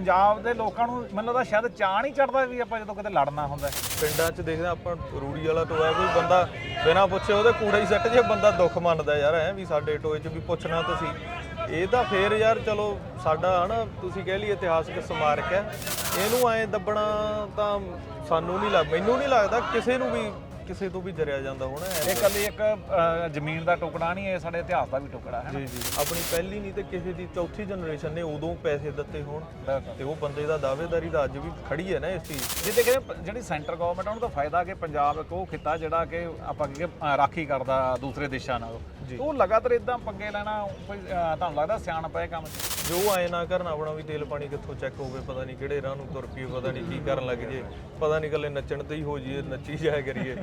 ਪੰਜਾਬ ਦੇ ਲੋਕਾਂ ਨੂੰ ਮੈਨੂੰ ਲੱਗਦਾ ਸ਼ਾਇਦ ਚਾਹ ਨਹੀਂ ਚੜਦਾ ਵੀ ਆਪਾਂ ਜਦੋਂ ਕਿਤੇ ਲੜਨਾ ਹੁੰਦਾ। ਪਿੰਡਾਂ 'ਚ ਦੇਖਦੇ ਹਾਂ ਆਪਾਂ, ਰੂੜੀ ਵਾਲਾ ਟੋਆ ਕੋਈ ਬੰਦਾ ਬਿਨਾਂ ਪੁੱਛੇ ਉਹਦੇ ਕੂੜੇ ਹੀ ਸੱਟ ਜੇ ਬੰਦਾ ਦੁੱਖ ਮੰਨਦਾ ਯਾਰ, ਐ ਵੀ ਸਾਡੇ ਟੋਏ 'ਚ ਵੀ ਪੁੱਛਣਾ ਤੁਸੀਂ। ਇਹ ਤਾਂ ਫੇਰ ਯਾਰ ਚਲੋ ਸਾਡਾ ਹਨਾ, ਤੁਸੀਂ ਕਹਿ ਲਈ ਇਤਿਹਾਸਕ ਸਮਾਰਕ ਹੈ। ਇਹਨੂੰ ਐ ਦੱਬਣਾ ਤਾਂ ਸਾਨੂੰ ਨਹੀਂ ਲੱਗ, ਮੈਨੂੰ ਨਹੀਂ ਲੱਗਦਾ ਕਿਸੇ ਨੂੰ ਵੀ ਕਿਸੇ ਤੋਂ ਵੀ ਜਰਿਆ ਜਾਂਦਾ ਹੋਣਾ ਇਹ ਕੱਲੀ ਇੱਕ ਅ, ਜ਼ਮੀਨ ਦਾ ਟੁਕੜਾ ਨਹੀਂ ਇਹ ਸਾਡੇ ਇਤਿਹਾਸ ਦਾ ਵੀ ਟੁਕੜਾ ਹੈ ਨਾ ਜੀ ਜੀ ਆਪਣੀ ਪਹਿਲੀ ਨਹੀਂ ਤੇ ਕਿਸੇ ਦੀ ਚੌਥੀ ਜਨਰੇਸ਼ਨ ਨੇ ਉਦੋਂ ਪੈਸੇ ਦਿੱਤੇ ਹੋਣ ਤੇ ਉਹ ਬੰਦੇ ਦਾ ਦਾਅਵੇਦਾਰੀ ਤਾਂ ਅੱਜ ਵੀ ਖੜੀ ਹੈ ਨਾ ਇਸ ਚੀਜ਼ 'ਤੇ। ਜਿੱਦੇ ਕਿ ਜਿਹੜੀ ਸੈਂਟਰ ਗਵਰਨਮੈਂਟ ਉਹਨੂੰ ਤਾਂ ਫਾਇਦਾ ਕਿ ਪੰਜਾਬ ਇੱਕ ਉਹ ਖਿੱਤਾ ਜਿਹੜਾ ਕਿ ਆਪਾਂ ਕਿ ਰਾਖੀ ਕਰਦਾ ਦੂਸਰੇ ਦੇਸ਼ਾਂ ਨਾਲੋਂ। ਉਹ ਲਗਾਤਾਰ ਇਦਾਂ ਪੰਗੇ ਲੈਣਾ ਕੋਈ ਤੁਹਾਨੂੰ ਲੱਗਦਾ ਸਿਆਣਪ ਹੈ ਇਹ ਕੰਮ? ਜੋ ਆਏ ਨਾ ਕਰਨ ਆਪਣਾ ਵੀ ਤੇਲ ਪਾਣੀ ਕਿੱਥੋਂ ਚੈੱਕ ਹੋਵੇ ਪਤਾ ਨਹੀਂ ਕਿਹੜੇ ਰਾਹ ਨੂੰ ਤੁਰ ਪਈਏ ਪਤਾ ਨਹੀਂ ਕੀ ਕਰਨ ਲੱਗ ਜੇ ਪਤਾ ਨਹੀਂ ਕੱਲੇ ਨੱਚਣ ਤੇ ਹੀ ਹੋ ਜਾਈਏ ਨੱਚੀ ਜਾਇਆ ਕਰੀਏ।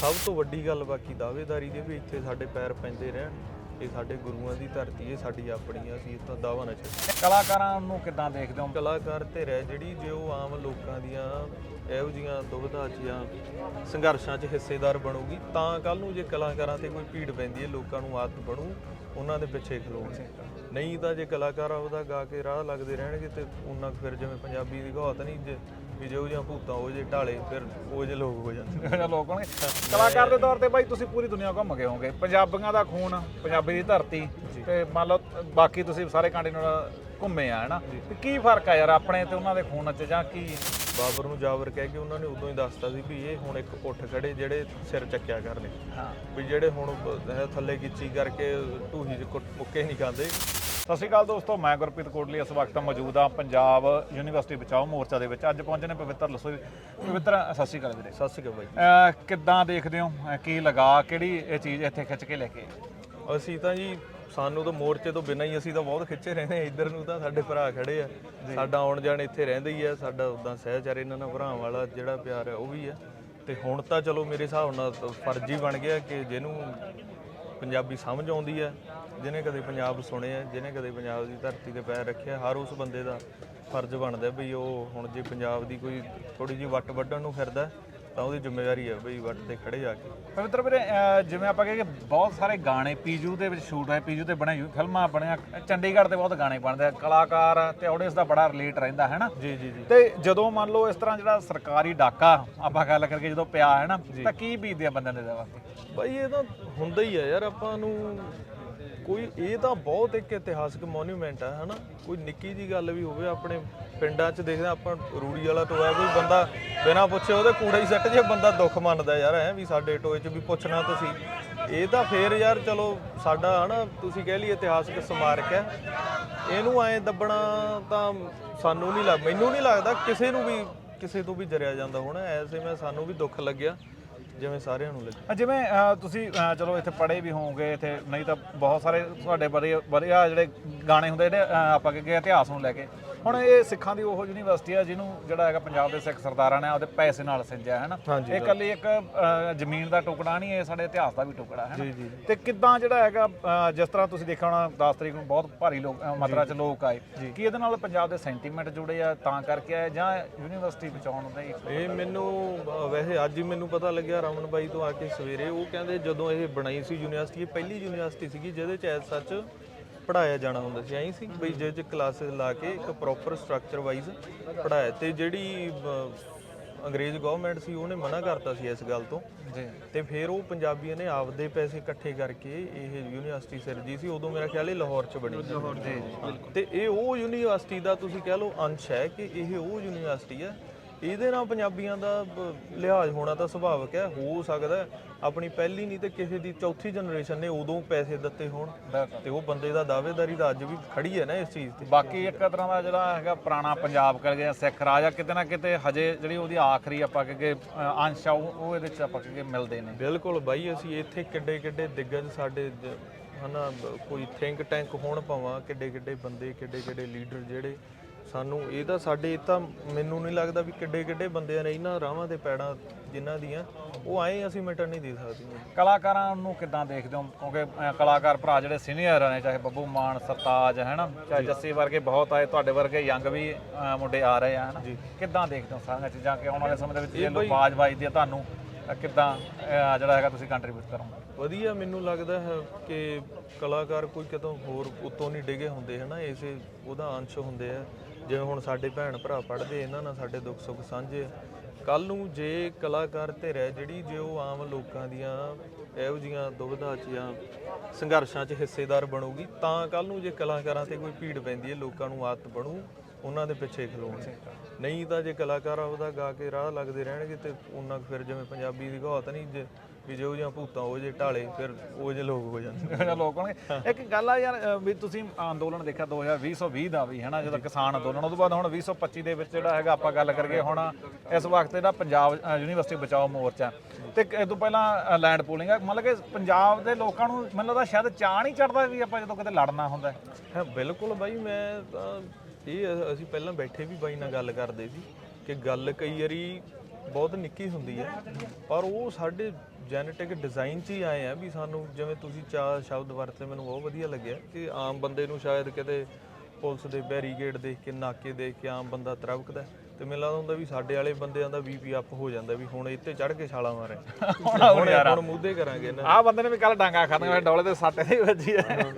ਸਭ ਤੋਂ ਵੱਡੀ ਗੱਲ ਬਾਕੀ ਦਾਅਵੇਦਾਰੀ ਦੇ ਵੀ ਇੱਥੇ ਸਾਡੇ ਪੈਰ ਪੈਂਦੇ ਰਹਿਣ। ਇਹ ਸਾਡੇ ਗੁਰੂਆਂ ਦੀ ਧਰਤੀ ਇਹ ਸਾਡੀ ਆਪਣੀ ਆ, ਅਸੀਂ ਇੱਥੋਂ ਦਾਵਾ ਨਾ ਛੱਡੀਏ। ਕਲਾਕਾਰਾਂ ਨੂੰ ਕਿੱਦਾਂ ਦੇਖਦੇ ਹੋ? ਕਲਾਕਾਰ ਤੇ ਰਹਿ ਜਿਹੜੀ ਜੇ ਉਹ ਆਮ ਲੋਕਾਂ ਦੀਆਂ ਇਹੋ ਜੀਆਂ ਦੁਬਿਧਾ 'ਚ ਜਾਂ ਸੰਘਰਸ਼ਾਂ 'ਚ ਹਿੱਸੇਦਾਰ ਬਣੂਗੀ ਤਾਂ ਕੱਲ ਨੂੰ ਜੇ ਕਲਾਕਾਰਾਂ ਤੇ ਕੋਈ ਭੀੜ ਪੈਂਦੀ ਹੈ ਲੋਕਾਂ ਨੂੰ ਆਦਤ ਬਣੂ ਉਹਨਾਂ ਦੇ ਪਿੱਛੇ ਖਲੋਣਗੇ ਨਹੀਂ ਤਾਂ ਜੇ ਕਲਾਕਾਰ ਉਹਦਾ ਗਾ ਕੇ ਰਾਹ ਲੱਗਦੇ ਰਹਿਣਗੇ ਤੇ ਉਹਨਾਂ ਫਿਰ ਜਿਵੇਂ ਪੰਜਾਬੀ ਦੀ ਕਹਾਵਤ ਨਹੀਂ ਜੇ ਵੀ ਜੇ ਉਹ ਜਿਹਾ ਭੂਤਾਂ ਉਹ ਜੇ ਢਾਲੇ ਫਿਰ ਉਹ ਜੇ ਲੋਕ ਹੋ ਜਾਂਦੇ ਇਹੋ ਜਿਹੇ ਲੋਕ ਹੋਣਗੇ। ਕਲਾਕਾਰ ਦੇ ਤੌਰ ਤੇ ਬਾਈ ਤੁਸੀਂ ਪੂਰੀ ਦੁਨੀਆ ਘੁੰਮ ਗਏ ਹੋਗੇ ਪੰਜਾਬੀਆਂ ਦਾ ਖੂਨ ਪੰਜਾਬੀ ਦੀ ਧਰਤੀ ਤੇ ਮੰਨ ਲਓ ਬਾਕੀ ਤੁਸੀਂ ਸਾਰੇ ਕੰਟੀਨੈਂਟ ਘੁੰਮੇ ਆ ਹਨਾ? ਤੇ ਕੀ ਫ਼ਰਕ ਆ ਯਾਰ ਆਪਣੇ ਤੇ ਉਹਨਾਂ ਦੇ ਖੂਨ 'ਚ ਜਾਂ ਕੀ? ਬਾਬਰ ਨੂੰ ਜਾਬਰ ਕਹਿ ਕੇ ਉਹਨਾਂ ਨੇ ਉਦੋਂ ਹੀ ਦੱਸਤਾ ਸੀ ਵੀ ਇਹ ਹੁਣ ਇੱਕ ਉੱਠ ਖੜੇ ਜਿਹੜੇ ਸਿਰ ਚੱਕਿਆ ਕਰਨੇ। ਹਾਂ। ਵੀ ਜਿਹੜੇ ਹੁਣ ਥੱਲੇ ਗਿੱਚੀ ਕਰਕੇ ਢੂਹੀ 'ਚ ਕੁੱਟ ਮੁੱਕੇ ਨਹੀਂ ਖਾਂਦੇ। ਸਤਿ ਸ਼੍ਰੀ ਅਕਾਲ ਦੋਸਤੋ ਮੈਂ ਗੁਰਪ੍ਰੀਤ ਕੋਟਲੀ। ਇਸ ਵਕਤ ਮੌਜੂਦ ਹਾਂ ਪੰਜਾਬ ਯੂਨੀਵਰਸਿਟੀ ਬਚਾਓ ਮੋਰਚਾ ਦੇ ਵਿੱਚ। ਅੱਜ ਪਹੁੰਚੇ ਨੇ ਪਵਿੱਤਰ ਲਸੋਈ ਪਵਿੱਤਰ ਸਤਿ ਸ਼੍ਰੀ ਅਕਾਲ ਵੀਰੇ। ਸਤਿ ਸ਼੍ਰੀ ਅਕਾਲ ਬਾਈ ਕਿੱਦਾਂ ਦੇਖਦੇ ਹੋ? ਕੀ ਲਗਾ ਕਿਹੜੀ ਇਹ ਚੀਜ਼ ਇੱਥੇ ਖਿੱਚ ਕੇ ਲੈ ਕੇ ਅਸੀਂ ਤਾਂ ਜੀ ਸਾਨੂੰ ਤਾਂ ਮੋਰਚੇ ਤੋਂ ਬਿਨਾਂ ਹੀ ਅਸੀਂ ਤਾਂ ਬਹੁਤ ਖਿੱਚੇ ਰਹਿੰਦੇ ਹਾਂ। ਇੱਧਰ ਨੂੰ ਤਾਂ ਸਾਡੇ ਭਰਾ ਖੜੇ ਆ। ਸਾਡਾ ਆਉਣ ਜਾਣ ਇੱਥੇ ਰਹਿੰਦੇ ਹੀ ਆ। ਸਾਡਾ ਉਦਾਂ ਸਹਿਚਾਰ ਇਹਨਾਂ ਨਾਲ ਭਰਾਵਾਂ ਵਾਲਾ ਜਿਹੜਾ ਪਿਆਰ ਹੈ ਉਹ ਵੀ ਆ। ਤੇ ਹੁਣ ਤਾਂ ਚਲੋ ਮੇਰੇ ਹਿਸਾਬ ਨਾਲ ਫਰਜ਼ ਹੀ ਬਣ ਗਿਆ ਕਿ ਜਿਹਨੂੰ ਪੰਜਾਬੀ ਸਮਝ ਆਉਂਦੀ ਹੈ ਜਿਹਨੇ ਕਦੇ ਪੰਜਾਬ ਸੁਣਿਆ ਜਿਹਨੇ ਕਦੇ ਪੰਜਾਬ ਦੀ ਧਰਤੀ ਤੇ ਪੈਰ ਰੱਖਿਆ ਹਰ ਉਸ ਬੰਦੇ ਦਾ ਫਰਜ਼ ਬਣਦਾ ਵੀ ਉਹ ਹੁਣ ਜੇ ਪੰਜਾਬ ਦੀ ਕੋਈ ਥੋੜੀ ਜਿਹੀ ਵੱਟ ਵੱਢਣ ਨੂੰ ਫਿਰਦਾ ਤਾਂ ਉਹਦੀ ਜ਼ਿੰਮੇਵਾਰੀ ਹੈ ਵੀ ਵੱਟ ਤੇ ਖੜੇ ਜਾ ਕੇ। ਪਵਿੱਤਰ ਵੀਰੇ ਅਹ ਜਿਵੇਂ ਆਪਾਂ ਕਹੀਏ ਕਿ ਬਹੁਤ ਸਾਰੇ ਗਾਣੇ ਪੀਜੂ ਦੇ ਵਿੱਚ ਸ਼ੂਟ ਹੋਏ ਪੀਜੂ ਤੇ ਬਣੇ ਫਿਲਮਾਂ ਬਣੀਆਂ ਚੰਡੀਗੜ੍ਹ ਤੇ ਬਹੁਤ ਗਾਣੇ ਬਣਦੇ ਆ ਕਲਾਕਾਰ ਤੇ ਆਡੀਅנס ਦਾ ਬੜਾ ਰਿਲੇਟ ਰਹਿੰਦਾ ਹੈ ਨਾ? ਜੀ ਜੀ ਜੀ। ਤੇ ਜਦੋਂ ਮੰਨ ਲਓ ਇਸ ਤਰ੍ਹਾਂ ਜਿਹੜਾ ਸਰਕਾਰੀ ਡਾਕਾ ਆਪਾਂ ਗੱਲ ਕਰਕੇ ਜਦੋਂ ਪਿਆ ਹੈ ਨਾ ਤਾਂ ਕੀ ਬੀਤਦੇ ਆ ਬੰਦਿਆਂ ਦੇ ਦਿਲ ਵਾਸਤੇ? ਬਾਈ ਇਹ ਤਾਂ ਹੁੰਦਾ ਹੀ ਹੈ ਯਾਰ ਆਪਾਂ ਨੂੰ ਕੋਈ ਇਹ ਤਾਂ ਬਹੁਤ ਇੱਕ ਇਤਿਹਾਸਕ ਮੋਨੂਮੈਂਟ ਹੈ ਹਨਾ? ਕੋਈ ਨਿੱਕੀ ਜੀ ਗੱਲ ਵੀ ਹੋਵੇ, ਆਪਣੇ ਪਿੰਡਾਂ 'ਚ ਦੇਖਦੇ ਹਾਂ, ਆਪਾਂ ਰੂੜੀ ਵਾਲਾ ਟੋਆ ਕੋਈ ਬੰਦਾ ਬਿਨਾਂ ਪੁੱਛੇ ਉਹਦੇ ਕੂੜੇ ਹੀ ਸੱਟ ਜੇ, ਬੰਦਾ ਦੁੱਖ ਮੰਨਦਾ ਯਾਰ ਐ ਵੀ ਸਾਡੇ ਟੋਏ 'ਚ ਵੀ ਪੁੱਛਣਾ ਤੁਸੀਂ ਇਹ ਤਾਂ ਫੇਰ ਯਾਰ, ਚਲੋ, ਸਾਡਾ, ਹਨਾ, ਤੁਸੀਂ ਕਹਿ ਲਈ ਇਤਿਹਾਸਕ ਸਮਾਰਕ ਹੈ। ਇਹਨੂੰ ਐ ਦੱਬਣਾ ਤਾਂ ਸਾਨੂੰ ਨਹੀਂ ਲੱਗ, ਮੈਨੂੰ ਨਹੀਂ ਲੱਗਦਾ ਕਿਸੇ ਨੂੰ ਵੀ, ਕਿਸੇ ਤੋਂ ਵੀ ਜਰਿਆ ਜਾਂਦਾ ਹੋਣਾ, ਐਸੇ ਮੈਂ, ਸਾਨੂੰ ਵੀ ਦੁੱਖ ਲੱਗਿਆ। ਜਿਵੇਂ ਸਾਰਿਆਂ ਨੂੰ ਲੱਗਿਆ ਅਹ ਜਿਵੇਂ ਅਹ ਤੁਸੀਂ ਅਹ ਚਲੋ ਇੱਥੇ ਪੜ੍ਹੇ ਵੀ ਹੋਵੋਗੇ, ਇੱਥੇ ਨਹੀਂ ਤਾਂ ਬਹੁਤ ਸਾਰੇ ਤੁਹਾਡੇ ਵਧੀਆ ਵਧੀਆ ਜਿਹੜੇ ਗਾਣੇ ਹੁੰਦੇ ਜਿਹੜੇ ਅਹ ਆਪਾਂ ਕਹੇ ਇਤਿਹਾਸ ਨੂੰ ਲੈ ਕੇ। ਹੁਣ ਇਹ ਸਿੱਖਾਂ ਦੀ ਉਹ ਯੂਨੀਵਰਸਿਟੀ ਆ ਜਿਹਨੂੰ ਜਿਹੜਾ ਹੈਗਾ ਪੰਜਾਬ ਦੇ ਸਿੱਖ ਸਰਦਾਰਾਂ ਨੇ ਉਹਦੇ ਪੈਸੇ ਨਾਲ ਸਿੰਜਿਆ ਹੈ ਨਾ ਇਹ ਕੱਲੀ ਇੱਕ ਜ਼ਮੀਨ ਦਾ ਟੁਕੜਾ ਨਹੀਂ ਇਹ ਸਾਡੇ ਇਤਿਹਾਸ ਦਾ ਵੀ ਟੁਕੜਾ ਹੈ ਨਾ। ਤੇ ਕਿੱਦਾਂ ਜਿਹੜਾ ਹੈਗਾ ਜਿਸ ਤਰ੍ਹਾਂ ਤੁਸੀਂ ਦੇਖਿਆ ਹੋਣਾ 10 ਤਰੀਕ ਨੂੰ ਬਹੁਤ ਭਾਰੀ ਲੋਕ ਮਾਤਰਾ 'ਚ ਲੋਕ ਆਏ। ਕੀ ਇਹਦੇ ਨਾਲ ਪੰਜਾਬ ਦੇ ਸੈਂਟੀਮੈਂਟ ਜੁੜੇ ਆ ਤਾਂ ਕਰਕੇ ਆਏ ਜਾਂ ਯੂਨੀਵਰਸਿਟੀ ਬਚਾਉਣ ਦੇ ਇਹ ਮੈਨੂੰ ਵੈਸੇ ਅੱਜ ਹੀ ਮੈਨੂੰ ਪਤਾ ਲੱਗਿਆ ਰਮਨ ਬਾਈ ਤੋਂ ਆ ਕੇ ਸਵੇਰੇ ਉਹ ਕਹਿੰਦੇ ਜਦੋਂ ਇਹ ਬਣਾਈ ਸੀ ਯੂਨੀਵਰਸਿਟੀ ਇਹ ਪਹਿਲੀ ਯੂਨੀਵਰਸਿਟੀ ਸੀਗੀ ਜਿਹਦੇ ਚ ਐਸ ਸੱਚ ਪੜਾਇਆ ਜਾਣਾ ਹੁੰਦਾ ਸੀ। ਐਂ ਸੀ ਬਈ ਜਿਹਦੇ ਚ ਕਲਾਸਿਸ ਲਾ ਕੇ ਇੱਕ ਪ੍ਰੋਪਰ ਸਟਰਕਚਰ ਵਾਈਜ਼ ਪੜਾਇਆ ਤੇ ਜਿਹੜੀ ਅਹ, ਅੰਗਰੇਜ਼ ਗਵਰਨਮੈਂਟ ਸੀ ਉਹਨੇ ਮਨਾ ਕਰਤਾ ਸੀ ਇਸ ਗੱਲ ਤੋਂ। ਜੀ। ਤੇ ਫਿਰ ਉਹ ਪੰਜਾਬੀਆਂ ਨੇ ਆਪਦੇ ਪੈਸੇ ਇਕੱਠੇ ਕਰਕੇ ਇਹ ਯੂਨੀਵਰਸਿਟੀ ਸਿਰਜੀ ਸੀ। ਉਦੋਂ ਮੇਰਾ ਖਿਆਲ ਹੈ ਲਾਹੌਰ ਚ ਬਣੀ। ਲਾਹੌਰ ਜੀ ਤੇ ਇਹ ਉਹ ਯੂਨੀਵਰਸਿਟੀ ਦਾ ਤੁਸੀਂ ਕਹਿ ਲਓ ਅੰਸ਼ ਹੈ ਕਿ ਇਹ ਉਹ ਯੂਨੀਵਰਸਿਟੀ ਹੈ ਇਹਦੇ ਨਾਲ ਪੰਜਾਬੀਆਂ ਦਾ ਬ- ਲਿਹਾਜ਼ ਹੋਣਾ ਤਾਂ ਸੁਭਾਵਿਕ ਹੈ ਹੋ ਸਕਦਾ ਹੈ। ਆਪਣੀ ਪਹਿਲੀ ਨਹੀਂ ਤੇ ਕਿਸੇ ਦੀ ਚੌਥੀ ਜਨਰੇਸ਼ਨ ਨੇ ਉਦੋਂ ਪੈਸੇ ਦਿੱਤੇ ਹੋਣ ਬਿਲਕੁਲ। ਤੇ ਉਹ ਬੰਦੇ ਦਾ ਦਾਅਵੇਦਾਰੀ ਤਾਂ ਅੱਜ ਵੀ ਖੜੀ ਹੈ ਨਾ ਇਸ ਚੀਜ਼ ਤੇ। ਬਾਕੀ ਇੱਕ ਤਰ੍ਹਾਂ ਦਾ ਜਿਹੜਾ ਹੈਗਾ ਪੁਰਾਣਾ ਪੰਜਾਬ ਕਰ ਗਿਆ ਸਿੱਖ ਰਾਜ ਆ ਕਿਤੇ ਨਾ ਕਿਤੇ ਹਜੇ ਜਿਹੜੀ ਉਹਦੀ ਆਖਰੀ ਆਪਾਂ ਕਿ ਅੰਸ਼ ਆ ਉਹ ਉਹ ਇਹਦੇ ਚ ਆਪਾਂ ਕਿ ਮਿਲਦੇ ਨੇ। ਬਿਲਕੁਲ ਬਾਈ ਅਸੀਂ ਇੱਥੇ ਕਿੱਡੇ ਕਿੱਡੇ ਦਿੱਗਜ ਸਾਡੇ ਜ- ਹਨਾ ਬ- ਕੋਈ ਥਿੰਕ ਟੈਂਕ ਹੋਣ ਭਾਵਾਂ ਕਿੱਡੇ ਕਿੱਡੇ ਬੰਦੇ ਕਿੱਡੇ ਕਿੱਡੇ ਲੀਡਰ ਜਿਹੜੇ ਸਾਨੂੰ ਇਹ ਤਾਂ ਸਾਡੇ ਤਾਂ ਮੈਨੂੰ ਨਹੀਂ ਲੱਗਦਾ ਵੀ ਕਿੱਡੇ ਕਿੱਡੇ ਬੰਦਿਆਂ ਨੇ ਇਹਨਾਂ ਰਾਵਾਂ ਦੇ ਪੈੜਾਂ ਜਿਨ੍ਹਾਂ ਦੀਆਂ ਉਹ ਆਏ ਅਸੀਂ ਮਿਟਣ ਨਹੀਂ ਦੇ ਸਕਦੇ ਕਲਾਕਾਰਾਂ ਨੂੰ ਕਿੱਦਾਂ ਦੇਖਦੇ ਹੋ? ਕਿਉਂਕਿ ਅਹ, ਕਲਾਕਾਰ ਭਰਾ ਜਿਹੜੇ ਸੀਨੀਅਰ ਨੇ ਚਾਹੇ ਬੱਬੂ ਮਾਨ ਸਰਤਾਜ ਹੈ ਨਾ? ਚਾਹੇ ਜੱਸੀ ਵਰਗੇ ਬਹੁਤ ਆਏ ਤੁਹਾਡੇ ਵਰਗੇ ਯੰਗ ਵੀ ਅਹ, ਮੁੰਡੇ ਆ ਰਹੇ ਆ ਹਨਾ ਕਿੱਦਾਂ ਦੇਖਦੇ ਹੋ ਸਾਰੀਆਂ ਚੀਜ਼ਾਂ? ਕਿ ਆਉਣ ਵਾਲੇ ਸਮੇਂ ਦੇ ਵਿੱਚ ਜੇ ਲੋਕ ਬਾਜ ਵੱਜਦੀ ਆ ਤੁਹਾਨੂੰ ਕਿੱਦਾਂ ਜਿਹੜਾ ਹੈਗਾ ਤੁਸੀਂ ਕੰਟਰੀਬਿਊਟ ਕਰੋਗੇ? ਵਧੀਆ ਮੈਨੂੰ ਲੱਗਦਾ ਹੈ ਕਿ ਕਲਾਕਾਰ ਕੋਈ ਕਿਤੋਂ ਹੋਰ ਉਤੋਂ ਨਹੀਂ ਡਿਗੇ ਹੁੰਦੇ ਹਨਾ ਇਸੇ ਉਹਦਾ ਅੰਸ਼ ਹੁੰਦੇ ਆ। ਜਿਵੇਂ ਹੁਣ ਸਾਡੇ ਭੈਣ ਭਰਾ ਪੜ੍ਹਦੇ, ਇਹਨਾਂ ਨਾਲ ਸਾਡੇ ਦੁੱਖ ਸੁੱਖ ਸਾਂਝੇ। ਕੱਲ ਨੂੰ ਜੇ ਕਲਾਕਾਰ ਧਿਰ ਹੈ ਜਿਹੜੀ, ਜੇ ਉਹ ਆਮ ਲੋਕਾਂ ਦੀਆਂ ਇਹੋ ਜੀਆਂ ਦੁਬਿਧਾ 'ਚ ਜਾਂ ਸੰਘਰਸ਼ਾਂ 'ਚ ਹਿੱਸੇਦਾਰ ਬਣੂਗੀ, ਤਾਂ ਕੱਲ ਨੂੰ ਜੇ ਕਲਾਕਾਰਾਂ ਤੇ ਕੋਈ ਭੀੜ ਪੈਂਦੀ ਹੈ, ਲੋਕਾਂ ਨੂੰ ਆਦਤ ਬਣੂ, ਉਹਨਾਂ ਦੇ ਪਿੱਛੇ ਖਲੋਣ ਨਹੀਂ ਤਾਂ ਜੇ ਕਲਾਕਾਰ ਉਹਦਾ ਗਾ ਕੇ ਰਾਹ ਲੱਗਦੇ ਰਹਿਣਗੇ ਤੇ ਉਹਨਾਂ ਫਿਰ ਜਿਵੇਂ ਪੰਜਾਬੀ ਦੀ ਕਹਾਵਤ ਨਹੀਂ, ਜੇ ਵੀ ਜੋ ਜਾਂ ਭੂਤਾਂ ਉਹ ਜੇ ਢਾਲੇ ਫਿਰ ਉਹ ਜੇ ਲੋਕ ਹੋ ਜਾਂਦੇ। ਜਿਹੜਾ ਲੋਕ ਹੋਣਗੇ। ਇੱਕ ਗੱਲ ਆ ਯਾਰ ਅ, ਵੀ ਤੁਸੀਂ ਅੰਦੋਲਨ ਦੇਖਿਆ 2020 ਦਾ ਵੀ ਹੈਨਾ ਜਦੋਂ ਕਿਸਾਨ ਅੰਦੋਲਨ ਉਦੋਂ ਬਾਅਦ ਹੁਣ 2025 ਦੇ ਵਿੱਚ ਜਿਹੜਾ ਹੈਗਾ ਆਪਾਂ ਗੱਲ ਕਰੀਏ ਹੁਣ ਇਸ ਵਕਤ ਜਿਹੜਾ ਪੰਜਾਬ ਅ, ਯੂਨੀਵਰਸਿਟੀ ਬਚਾਓ ਮੋਰਚਾ। ਤੇ ਇਹ ਤੋਂ ਪਹਿਲਾਂ ਲੈਂਡ ਪੂਲਿੰਗ ਹੈ ਮਤਲਬ ਕਿ ਪੰਜਾਬ ਦੇ ਲੋਕਾਂ ਨੂੰ ਮੈਨੂੰ ਲੱਗਦਾ ਸ਼ਾਇਦ ਚਾਹ ਨਹੀਂ ਚੜਦਾ ਵੀ ਆਪਾਂ ਜਦੋਂ ਕਿਤੇ ਲੜਨਾ ਹੁੰਦਾ। ਹੈ। ਹਾਂ ਬਿਲਕੁਲ ਬਾਈ ਮੈਂ ਤਾਂ ਇਹ ਅ- ਅਸੀਂ ਪਹਿਲਾਂ ਬੈਠੇ ਵੀ ਬਾਈ ਨਾਲ ਗੱਲ ਕਰਦੇ ਸੀ ਕਿ ਗੱਲ ਕਈ ਵਾਰੀ ਬਹੁਤ ਨਿੱਕੀ ਹੁੰਦੀ ਹੈ ਪਰ ਉਹ ਸਾਡੇ ਜੈਨੇਟਿਕ ਡਿਜ਼ਾਈਨ 'ਚ ਹੀ ਆਏ ਆ ਵੀ ਸਾਨੂੰ ਜਿਵੇਂ ਤੁਸੀਂ ਚਾਰ ਸ਼ਬਦ ਵਰਤੇ ਮੈਨੂੰ ਬਹੁਤ ਵਧੀਆ ਲੱਗਿਆ ਕਿ ਆਮ ਬੰਦੇ ਨੂੰ ਸ਼ਾਇਦ ਕਿਤੇ ਪੁਲਿਸ ਦੇ ਬੈਰੀਗੇਡ ਦੇਖ ਕੇ ਨਾਕੇ ਦੇਖ ਕੇ ਆਮ ਬੰਦਾ ਤਰਵਕਦਾ। ਤੇ ਮੈਨੂੰ ਲੱਗਦਾ ਹੁੰਦਾ ਵੀ ਸਾਡੇ ਵਾਲੇ ਬੰਦਿਆਂ ਦਾ ਬੀਪੀ ਅਪ ਹੋ ਜਾਂਦਾ ਵੀ ਹੁਣ ਇੱਥੇ ਚੜ ਕੇ ਛਾਲਾ ਮਾਰੇ। ਹੁਣ ਹੁਣ ਮੁੱਦੇ ਕਰਾਂਗੇ ਨਾ ਆਹ ਬੰਦੇ ਨੇ ਵੀ ਕੱਲ ਡਾਂਗਾ ਖਾਧੀਆਂ ਡੋਲੇ ਦੇ ਸੱਟ ਤੇ ਵੱਜੀ ਹੈ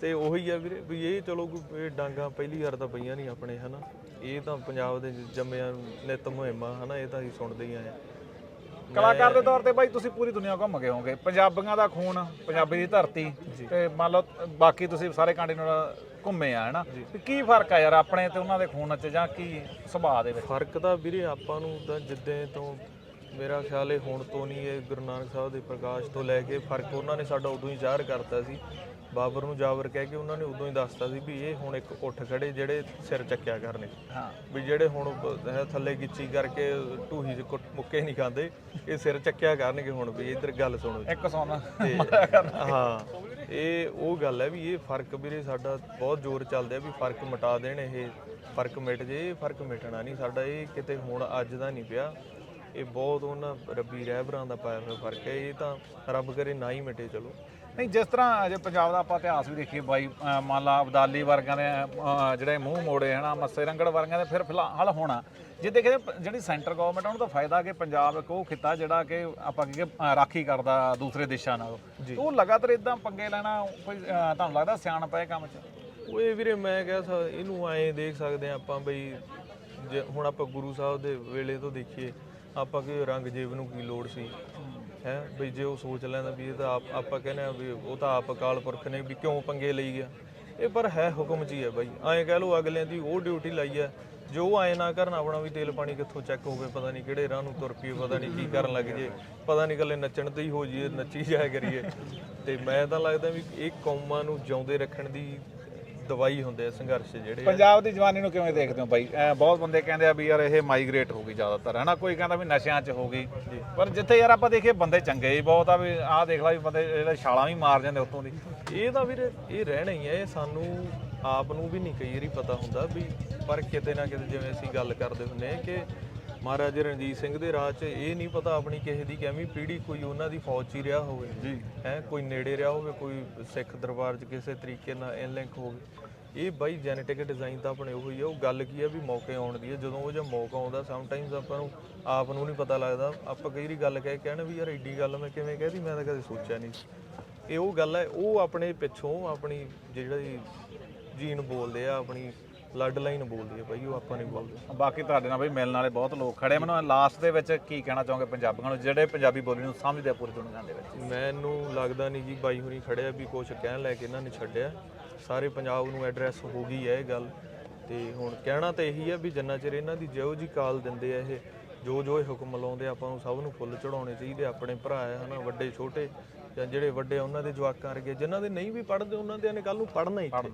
ਤੇ ਉਹੀ ਆ ਵੀਰੇ ਵੀ ਇਹ ਚਲੋ ਕੋਈ ਇਹ ਡਾਂਗਾ ਪਹਿਲੀ ਵਾਰ ਤਾਂ ਪਈਆਂ ਨਹੀਂ ਆਪਣੇ ਹਨਾ। ਇਹ ਤਾਂ ਪੰਜਾਬ ਦੇ ਜੰਮਿਆਂ ਨਿਤ ਮੁਹਿੰਮਾਂ ਹਨਾ ਇਹ ਤਾਂ ਅਸੀਂ ਸੁਣਦੇ ਹੀ ਆਏ। ਕਲਾਕਾਰ ਦੇ ਤੌਰ ਤੇ ਬਾਈ ਤੁਸੀਂ ਪੂਰੀ ਦੁਨੀਆ ਘੁੰਮ ਗਏ ਹੋਗੇ ਪੰਜਾਬੀਆਂ ਦਾ ਖੂਨ ਪੰਜਾਬੀ ਦੀ ਧਰਤੀ ਤੇ ਮੰਨ ਲਓ ਬਾਕੀ ਤੁਸੀਂ ਸਾਰੇ ਕੰਟੀਨੈਂਟ ਘੁੰਮੇ ਆ ਹਨਾ? ਕੀ ਫ਼ਰਕ ਆ ਯਾਰ ਆਪਣੇ ਤੇ ਉਹਨਾਂ ਦੇ ਖੂਨ 'ਚ ਜਾਂ ਕੀ ਸੁਭਾਅ ਦੇ ਵਿੱਚ? ਫ਼ਰਕ ਤਾਂ ਵੀਰੇ ਆਪਾਂ ਨੂੰ ਤਾਂ ਜਿੱਦੇ ਤੋਂ ਮੇਰਾ ਖਿਆਲ ਹੈ ਹੁਣ ਤੋਂ ਨਹੀਂ ਇਹ ਗੁਰੂ ਨਾਨਕ ਸਾਹਿਬ ਦੇ ਪ੍ਰਕਾਸ਼ ਤੋਂ ਲੈ ਕੇ ਫ਼ਰਕ ਉਹਨਾਂ ਨੇ ਸਾਡਾ ਉਦੋਂ ਹੀ ਜ਼ਾਹਰ ਕਰਤਾ ਸੀ। ਬਾਬਰ ਨੂੰ ਜਾਬਰ ਕਹਿ ਕੇ ਉਹਨਾਂ ਨੇ ਉਦੋਂ ਹੀ ਦੱਸਤਾ ਸੀ ਵੀ ਇਹ ਹੁਣ ਇੱਕ ਉੱਠ ਖੜੇ ਜਿਹੜੇ ਸਿਰ ਚੱਕਿਆ ਕਰਨੇ ਹਾਂ। ਵੀ ਜਿਹੜੇ ਹੁਣ ਬ- ਥੱਲੇ ਗਿੱਚੀ ਕਰਕੇ ਢੂਹੀ 'ਚ ਕੁੱਟ- ਮੁੱਕੇ ਨਹੀਂ ਖਾਂਦੇ ਇਹ ਸਿਰ ਚੱਕਿਆ ਕਰਨਗੇ ਹੁਣ ਵੀ ਇੱਧਰ ਗੱਲ ਸੁਣੋ ਜੀ। ਇੱਕ ਸੌਣਾ ਤੇ ਹਾਂ ਇਹ ਉਹ ਗੱਲ ਹੈ ਵੀ ਇਹ ਫ਼ਰਕ ਵੀਰੇ ਸਾਡਾ ਬਹੁਤ ਜ਼ੋਰ ਚੱਲਦਾ ਵੀ ਫ਼ਰਕ ਮਿਟਾ ਦੇਣ ਇਹ ਫ਼ਰਕ ਮਿਟ ਜੇ ਇਹ ਫ਼ਰਕ ਮਿਟਣਾ ਨਹੀਂ ਸਾਡਾ ਇਹ ਕਿਤੇ ਹੁਣ ਅੱਜ ਦਾ ਨਹੀਂ ਪਿਆ। ਇਹ ਬਹੁਤ ਉਹਨਾਂ ਰੱਬੀ ਰਹਿਬਰਾਂ ਦਾ ਪਾਇਆ ਹੋਇਆ ਫ਼ਰਕ ਹੈ ਇਹ ਤਾਂ ਰੱਬ ਕਰੇ ਨਾ ਹੀ ਮਿਟੇ ਚਲੋ। ਨਹੀਂ ਜਿਸ ਤਰ੍ਹਾਂ ਜੇ ਪੰਜਾਬ ਦਾ ਆਪਾਂ ਇਤਿਹਾਸ ਵੀ ਦੇਖੀਏ ਬਾਈ ਮੰਨ ਲਾ ਅਬਦਾਲੀ ਵਰਗਾਂ ਦੇ ਜਿਹੜੇ ਮੂੰਹ ਮੋੜੇ ਹਨਾ ਮੱਸੇ ਰੰਗੜ ਵਰਗਾਂ ਦੇ ਫਿਰ ਫਿਲਹਾਲ ਹੋਣਾ। ਜੇ ਦੇਖਦੇ ਜਿਹੜੀ ਸੈਂਟਰ ਗਵਰਨਮੈਂਟ ਉਹਨੂੰ ਤਾਂ ਫਾਇਦਾ ਕਿ ਪੰਜਾਬ ਇੱਕ ਉਹ ਖਿੱਤਾ ਜਿਹੜਾ ਕਿ ਆਪਾਂ ਅਹ ਰਾਖੀ ਕਰਦਾ ਦੂਸਰੇ ਦੇਸ਼ਾਂ ਨਾਲੋਂ। ਉਹ ਲਗਾਤਾਰ ਇਦਾਂ ਪੰਗੇ ਲੈਣਾ ਕੋਈ ਤੁਹਾਨੂੰ ਲੱਗਦਾ ਸਿਆਣਪ ਹੈ ਇਹ ਕੰਮ 'ਚ? ਉਹ ਇਹ ਵੀਰੇ ਮੈਂ ਕਿਹਾ ਸਾ ਇਹਨੂੰ ਐਂ ਦੇਖ ਸਕਦੇ ਹਾਂ ਆਪਾਂ ਬਈ ਹੁਣ ਆਪਾਂ ਗੁਰੂ ਸਾਹਿਬ ਦੇ ਵੇਲੇ ਤੋਂ ਦੇਖੀਏ ਆਪਾਂ ਕਿ ਰੰਗਜੀਤ ਨੂੰ ਕੀ ਲੋੜ ਸੀ? ਹੈ ਵੀ ਜੇ ਉਹ ਸੋਚ ਲੈਂਦਾ ਵੀ ਇਹ ਤਾਂ ਆਪ ਆਪਾਂ ਕਹਿੰਦੇ ਆ ਵੀ ਉਹ ਤਾਂ ਆਪ ਅਕਾਲ ਪੁਰਖ ਨੇ ਵੀ ਕਿਉਂ ਪੰਗੇ ਲਈ ਗਿਆ ਇਹ ਪਰ ਹੈ ਹੁਕਮ ਜੀ ਹੈ ਬਾਈ। ਐਂ ਕਹਿ ਲਓ ਅਗਲਿਆਂ ਦੀ ਉਹ ਡਿਊਟੀ ਲਾਈ ਹੈ ਜੋ ਐ ਨਾ ਕਰਨ, ਆਪਣਾ ਵੀ ਤੇਲ ਪਾਣੀ ਕਿੱਥੋਂ ਚੈੱਕ ਹੋਵੇ, ਪਤਾ ਨਹੀਂ ਕਿਹੜੇ ਰਾਹ ਨੂੰ ਤੁਰ ਪਈਏ, ਪਤਾ ਨਹੀਂ ਕੀ ਕਰਨ ਲੱਗ ਜੇ ਪਤਾ ਨਹੀਂ ਕੱਲੇ ਨੱਚਣ ਤੇ ਹੀ ਹੋ ਜਾਈਏ, ਨੱਚੀ ਜਾਇਆ ਕਰੀਏ। ਤੇ ਮੈਂ ਤਾਂ ਲੱਗਦਾ ਵੀ ਇਹ ਕੌਮਾਂ ਨੂੰ ਜਿਉਂਦੇ ਰੱਖਣ ਦੀ ਦਵਾਈ ਹੁੰਦੇ ਆ ਸੰਘਰਸ਼ ਜਿਹੜੇ ਆ। ਪੰਜਾਬ ਦੀ ਜਵਾਨੀ ਨੂੰ ਕਿਵੇਂ ਦੇਖਦੇ ਹੋ ਬਾਈ? ਐ ਬਹੁਤ ਬੰਦੇ ਕਹਿੰਦੇ ਆ ਵੀ ਯਾਰ ਇਹ ਮਾਈਗ੍ਰੇਟ ਹੋ ਗਈ ਜ਼ਿਆਦਾਤਰ ਹਨਾ? ਕੋਈ ਕਹਿੰਦਾ ਵੀ ਨਸ਼ਿਆਂ 'ਚ ਹੋ ਗਈ। ਪਰ ਜਿੱਥੇ ਯਾਰ ਆਪਾਂ ਦੇਖੀਏ ਬੰਦੇ ਚੰਗੇ ਹੀ ਬਹੁਤ ਆ ਵੀ ਆਹ ਦੇਖ ਲਾ ਵੀ ਬੰਦੇ ਜਿਹੜੇ ਛਾਲਾਂ ਵੀ ਮਾਰ ਜਾਂਦੇ ਉੱਤੋਂ ਦੀ। ਇਹ ਤਾਂ ਵੀਰੇ ਇਹ ਰਹਿਣਾ ਹੀ ਹੈ ਇਹ ਸਾਨੂੰ ਆਪ ਨੂੰ ਵੀ ਨਹੀਂ ਕਈ ਵਾਰੀ ਪਤਾ ਹੁੰਦਾ ਵੀ ਪਰ ਕਿਤੇ ਨਾ ਕਿਤੇ ਜਿਵੇਂ ਅਸੀਂ ਗੱਲ ਕਰਦੇ ਹੁੰਨੇ ਕਿ ਮਹਾਰਾਜਾ ਰਣਜੀਤ ਸਿੰਘ ਦੇ ਰਾਹ 'ਚ ਇਹ ਨਹੀਂ ਪਤਾ ਆਪਣੀ ਕਿਸੇ ਦੀ ਕਿਵੇਂ ਪੀੜ੍ਹੀ ਕੋਈ ਉਹਨਾਂ ਦੀ ਫੌਜ 'ਚ ਹੀ ਰਿਹਾ ਹੋਵੇ। ਜੀ। ਹੈ ਕੋਈ ਨੇੜੇ ਰਿਹਾ ਹੋਵੇ ਕੋਈ ਸਿੱਖ ਦਰਬਾਰ 'ਚ ਕਿਸੇ ਤਰੀਕੇ ਨਾਲ ਇਨਲਿੰਕ ਹੋਵੇ। ਇਹ ਬਾਈ ਜੈਨੇਟਿਕ ਡਿਜ਼ਾਈਨ ਤਾਂ ਆਪਣੇ ਉਹੀ ਆ ਉਹ ਗੱਲ ਕੀ ਆ ਵੀ ਮੌਕੇ ਆਉਣ ਦੀ ਹੈ ਜਦੋਂ ਉਹ ਜੇ ਮੌਕਾ ਆਉਂਦਾ ਸਮਟਾਈਮਸ ਆਪਾਂ ਨੂੰ ਆਪ ਨੂੰ ਨਹੀਂ ਪਤਾ ਲੱਗਦਾ। ਆਪਾਂ ਕਈ ਵਾਰੀ ਗੱਲ ਕਹਿ ਕਹਿਣ ਵੀ ਯਾਰ ਐਡੀ ਗੱਲ ਮੈਂ ਕਿਵੇਂ ਕਹਿਦੀ ਮੈਂ ਤਾਂ ਕਦੇ ਸੋਚਿਆ ਨਹੀਂ ਇਹ ਉਹ ਗੱਲ ਹੈ ਉਹ ਆਪਣੇ ਪਿੱਛੋਂ ਆਪਣੀ ਜਿਹੜੀ ਜੀਨ ਬੋਲਦੇ ਆ ਆਪਣੀ ਬਲੱਡ ਲਾਈਨ ਬੋਲਦੀ ਹੈ ਬਾਈ ਉਹ ਆਪਾਂ ਨਹੀਂ ਬੋਲਦੇ। ਬਾਕੀ ਤੁਹਾਡੇ ਨਾਲ ਬਈ ਮਿਲਣ ਵਾਲੇ ਬਹੁਤ ਲੋਕ ਖੜੇ। ਮੈਨੂੰ ਲਾਸਟ ਦੇ ਵਿੱਚ ਕੀ ਕਹਿਣਾ ਚਾਹੋਗੇ ਪੰਜਾਬੀਆਂ ਨੂੰ? ਜਿਹੜੇ ਪੰਜਾਬੀ ਬੋਲੀ ਨੂੰ ਸਮਝਦੇ ਆ ਪੂਰੀ ਦੁਨੀਆ ਦੇ ਵਿੱਚ। ਮੈਨੂੰ ਲੱਗਦਾ ਨਹੀਂ ਜੀ ਬਾਈ ਹੁਣੀ ਖੜਿਆ ਵੀ ਕੁਝ ਕਹਿਣ ਲੈ ਕੇ ਇਹਨਾਂ ਨੇ ਛੱਡਿਆ। ਸਾਰੇ ਪੰਜਾਬ ਨੂੰ ਐਡਰੈਸ ਹੋ ਗਈ ਹੈ ਇਹ ਗੱਲ। ਤੇ ਹੁਣ ਕਹਿਣਾ ਤਾਂ ਇਹੀ ਹੈ ਵੀ ਜਿੰਨਾ ਚਿਰ ਇਹਨਾਂ ਦੀ ਜਿਹੋ ਜੀ ਕਾਲ ਦਿੰਦੇ ਆ ਇਹ ਜੋ ਜੋ ਇਹ ਹੁਕਮ ਲਾਉਂਦੇ ਆਪਾਂ ਨੂੰ ਸਭ ਨੂੰ ਫੁੱਲ ਚੜਾਉਣੇ ਚਾਹੀਦੇ ਆਪਣੇ ਭਰਾ ਆ ਹਨਾ ਵੱਡੇ ਛੋਟੇ ਜਾਂ ਜਿਹੜੇ ਵੱਡੇ ਉਹਨਾਂ ਦੇ ਜਵਾਕਾਂ ਵਰਗੇ। ਜਿਨ੍ਹਾਂ ਦੇ ਨਹੀਂ ਵੀ ਪੜ੍ਹਦੇ ਉਹਨਾਂ ਦੇ ਨੇ ਕੱਲ ਨੂੰ ਪੜ੍ਹਨਾ ਹੀ ਇੱਥੇ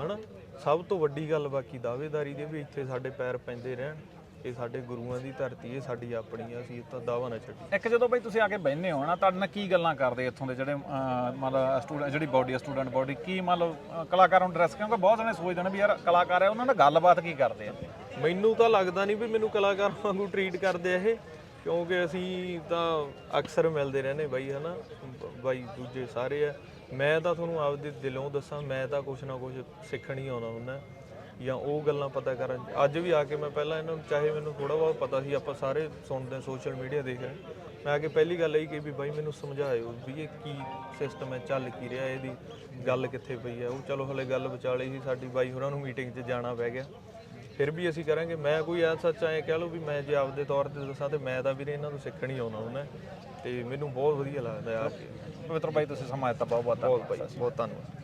ਹਨਾ? ਸਭ ਤੋਂ ਵੱਡੀ ਗੱਲ ਬਾਕੀ ਦਾਅਵੇਦਾਰੀ ਦੀ ਵੀ ਇੱਥੇ ਸਾਡੇ ਪੈਰ ਪੈਂਦੇ ਰਹਿਣ ਇਹ ਸਾਡੇ ਗੁਰੂਆਂ ਦੀ ਧਰਤੀ ਇਹ ਸਾਡੀ ਆਪਣੀ ਆ ਅਸੀਂ ਤਾਂ ਦਾਵਾ ਨਾ ਛੱਡੀ ਇੱਕ ਜਦੋਂ ਬਈ ਤੁਸੀਂ ਆ ਕੇ ਬਹਿੰਦੇ ਹੋ ਨਾ ਤੁਹਾਡੇ ਨਾਲ ਕੀ ਗੱਲਾਂ ਕਰਦੇ ਇੱਥੋਂ ਦੇ ਜਿਹੜੇ ਲਓ ਸਟੂਡੈਂਟ ਜਿਹੜੀ ਬਾਡੀ ਹੈ ਸਟੂਡੈਂਟ ਬਾਡੀ ਕੀ ਅਹ, ਕਲਾਕਾਰਾਂ ਨੂੰ ਡਰੈਸ ਕਿਉਂਕਿ ਬਹੁਤ ਜਣੇ ਸੋਚਦੇ ਨੇ ਵੀ ਯਾਰ ਕਲਾਕਾਰ ਹੈ ਉਹਨਾਂ ਨਾਲ ਗੱਲਬਾਤ ਕੀ ਕਰਦੇ ਆ? ਮੈਨੂੰ ਤਾਂ ਲੱਗਦਾ ਨਹੀਂ ਵੀ ਮੈਨੂੰ ਕਲਾਕਾਰ ਵਾਂਗੂ ਟਰੀਟ ਕਰਦੇ ਆ ਇਹ। ਕਿਉਂਕਿ ਅਸੀਂ ਤਾਂ ਅਕਸਰ ਮਿਲਦੇ ਰਹਿੰਦੇ ਬਾਈ, ਹਨਾ? ਬ- ਬਾਈ ਦੂਜੇ ਸਾਰੇ ਆ। ਮੈਂ ਤਾਂ ਤੁਹਾਨੂੰ ਆਪਦੇ ਦਿਲੋਂ ਦੱਸਾਂ, ਮੈਂ ਤਾਂ ਕੁਛ ਨਾ ਕੁਛ ਸਿੱਖਣ ਹੀ ਆਉਂਦਾ ਹੁੰਦਾ। ਜਾਂ ਉਹ ਗੱਲਾਂ ਪਤਾ ਕਰਨ ਅੱਜ ਵੀ ਆ ਕੇ ਮੈਂ ਪਹਿਲਾਂ ਇਹਨਾਂ ਨੂੰ, ਚਾਹੇ ਮੈਨੂੰ ਥੋੜਾ ਬਹੁਤ ਪਤਾ ਸੀ, ਆਪਾਂ ਸਾਰੇ ਸੁਣਦੇ ਸੋਸ਼ਲ ਮੀਡੀਆ ਦੇਖ ਰਹੇ ਮੈਂ ਆ ਕੇ ਪਹਿਲੀ ਗੱਲ ਇਹ ਕਿ ਵੀ ਬਾਈ, ਮੈਨੂੰ ਸਮਝਾਇਓ ਵੀ ਇਹ ਕੀ ਸਿਸਟਮ ਹੈ, ਚੱਲ ਕੀ ਰਿਹਾ, ਇਹਦੀ ਗੱਲ ਕਿੱਥੇ ਪਈ ਹੈ? ਉਹ ਚਲੋ ਹਲੇ ਗੱਲ ਵਿਚਾਲੇ ਸੀ ਸਾਡੀ ਬਾਈ ਹੋਰਾਂ ਨੂੰ ਮੀਟਿੰਗ 'ਚ ਜਾਣਾ ਪੈ ਗਿਆ। ਫਿਰ ਵੀ ਅਸੀਂ ਕਰਾਂਗੇ। ਮੈਂ ਕੋਈ ਐ ਸੱਚ ਐ ਕਹਿ ਲਓ ਵੀ ਮੈਂ ਜੇ ਆਪਦੇ ਤੌਰ ਤੇ ਦੱਸਾਂ ਤੇ ਮੈਂ ਤਾਂ ਵੀਰੇ ਇਹਨਾਂ ਤੋਂ ਸਿੱਖਣ ਹੀ ਆਉਣਾ ਹੁੰਦਾ। ਤੇ ਮੈਨੂੰ ਬਹੁਤ ਵਧੀਆ ਲੱਗਦਾ ਆ ਕੇ। ਪਵਿੱਤਰ ਬਾਈ ਤੁਸੀਂ ਸਮਾਂ ਦਿੱਤਾ ਬਹੁਤ ਬਹੁਤ ਬਹੁਤ ਭਾਈ ਬਹੁਤ ਧੰਨਵਾਦ।